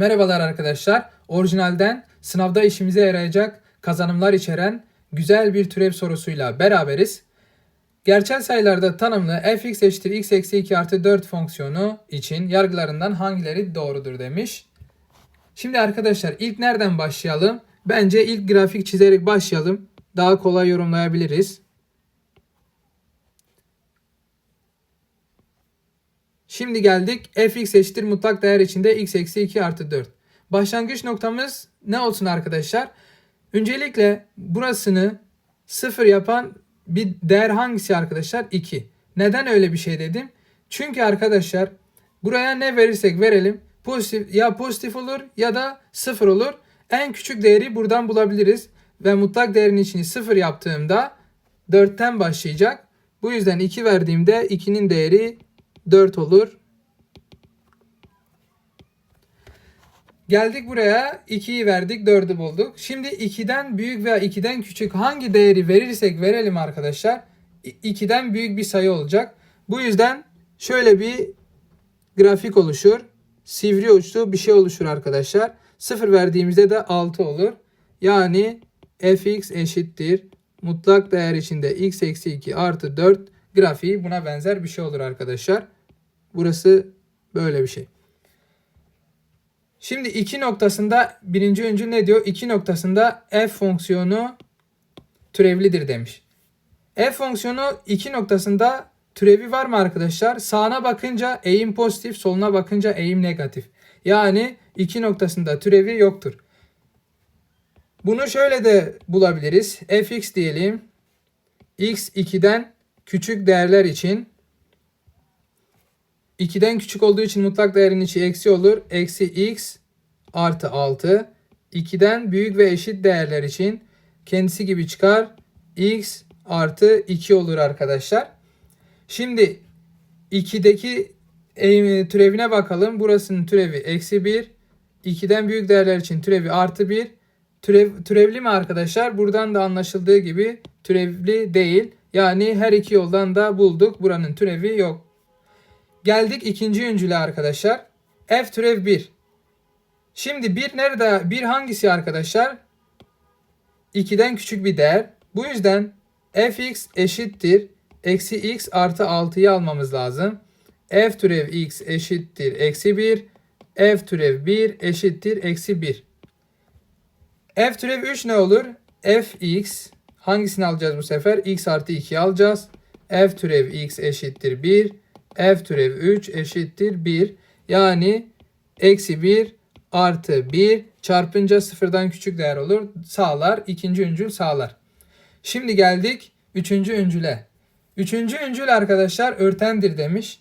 Merhabalar arkadaşlar. Orijinalden sınavda işimize yarayacak kazanımlar içeren güzel bir türev sorusuyla beraberiz. Gerçel sayılarda tanımlı fx eşittir x eksi 2 artı 4 fonksiyonu için yargılarından hangileri doğrudur demiş. Şimdi arkadaşlar ilk nereden başlayalım? Bence ilk grafik çizerek başlayalım. Daha kolay yorumlayabiliriz. Şimdi geldik fx eşittir mutlak değer içinde x eksi 2 artı 4. Başlangıç noktamız ne olsun arkadaşlar? Öncelikle burasını 0 yapan bir değer hangisi arkadaşlar? 2. Neden öyle bir şey dedim? Çünkü arkadaşlar buraya ne verirsek verelim pozitif ya pozitif olur ya da 0 olur. En küçük değeri buradan bulabiliriz. Ve mutlak değerin içini 0 yaptığımda 4'ten başlayacak. Bu yüzden 2 verdiğimde 2'nin değeri 4 olur. Geldik buraya 2'yi verdik 4'ü bulduk. Şimdi 2'den büyük veya 2'den küçük hangi değeri verirsek verelim arkadaşlar 2'den büyük bir sayı olacak. Bu yüzden şöyle bir grafik oluşur. Sivri uçlu bir şey oluşur arkadaşlar. 0 verdiğimizde de 6 olur. Yani fx eşittir. Mutlak değer içinde x eksi 2 artı 4 grafiği buna benzer bir şey olur arkadaşlar. Burası böyle bir şey. Şimdi iki noktasında birinci öncül ne diyor? İki noktasında f fonksiyonu türevlidir demiş. F fonksiyonu iki noktasında türevi var mı arkadaşlar? Sağına bakınca eğim pozitif, soluna bakınca eğim negatif. Yani iki noktasında türevi yoktur. Bunu şöyle de bulabiliriz. fx diyelim. x 2'den küçük değerler için 2'den küçük olduğu için mutlak değerin içi eksi olur. Eksi x artı 6. 2'den büyük ve eşit değerler için kendisi gibi çıkar. x artı 2 olur arkadaşlar. Şimdi 2'deki türevine bakalım. Burasının türevi eksi 1. 2'den büyük değerler için türevi artı 1. Türev, türevli mi arkadaşlar? Buradan da anlaşıldığı gibi türevli değil. Yani her iki yoldan da bulduk. Buranın türevi yok. Geldik ikinci öncüle arkadaşlar. F türev 1. Şimdi 1 nerede? 1 hangisi arkadaşlar? 2'den küçük bir değer. Bu yüzden fx eşittir. Eksi x artı 6'yı almamız lazım. f türev x eşittir. Eksi 1. f türev 1 eşittir. Eksi 1. f türev 3 ne olur? fx hangisini alacağız bu sefer? x artı 2'yi alacağız. f türev x eşittir 1 f türev 3 eşittir 1. Yani eksi 1 artı 1 çarpınca sıfırdan küçük değer olur. Sağlar. ikinci öncül sağlar. Şimdi geldik üçüncü öncüle. Üçüncü öncül arkadaşlar örtendir demiş.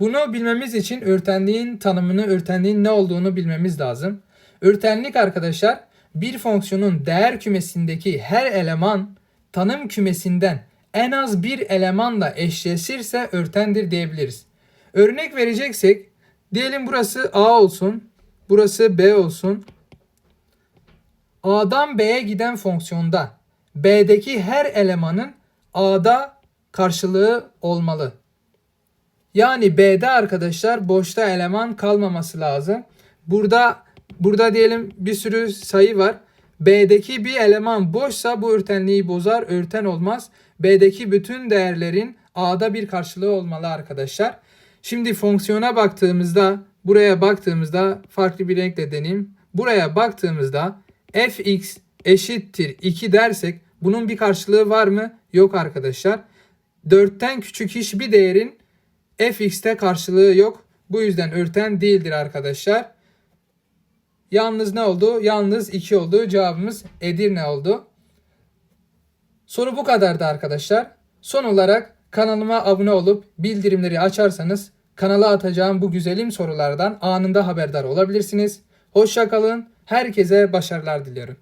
Bunu bilmemiz için örtenliğin tanımını, örtenliğin ne olduğunu bilmemiz lazım. Örtenlik arkadaşlar bir fonksiyonun değer kümesindeki her eleman tanım kümesinden en az bir elemanla eşleşirse örtendir diyebiliriz. Örnek vereceksek diyelim burası A olsun, burası B olsun. A'dan B'ye giden fonksiyonda B'deki her elemanın A'da karşılığı olmalı. Yani B'de arkadaşlar boşta eleman kalmaması lazım. Burada burada diyelim bir sürü sayı var. B'deki bir eleman boşsa bu örtenliği bozar, örten olmaz. B'deki bütün değerlerin A'da bir karşılığı olmalı arkadaşlar. Şimdi fonksiyona baktığımızda, buraya baktığımızda farklı bir renkle deneyim. Buraya baktığımızda fx eşittir 2 dersek bunun bir karşılığı var mı? Yok arkadaşlar. 4'ten küçük hiçbir değerin fx'te karşılığı yok. Bu yüzden örten değildir arkadaşlar. Yalnız ne oldu? Yalnız 2 oldu. Cevabımız Edirne oldu. Soru bu kadardı arkadaşlar. Son olarak kanalıma abone olup bildirimleri açarsanız kanala atacağım bu güzelim sorulardan anında haberdar olabilirsiniz. Hoşçakalın. Herkese başarılar diliyorum.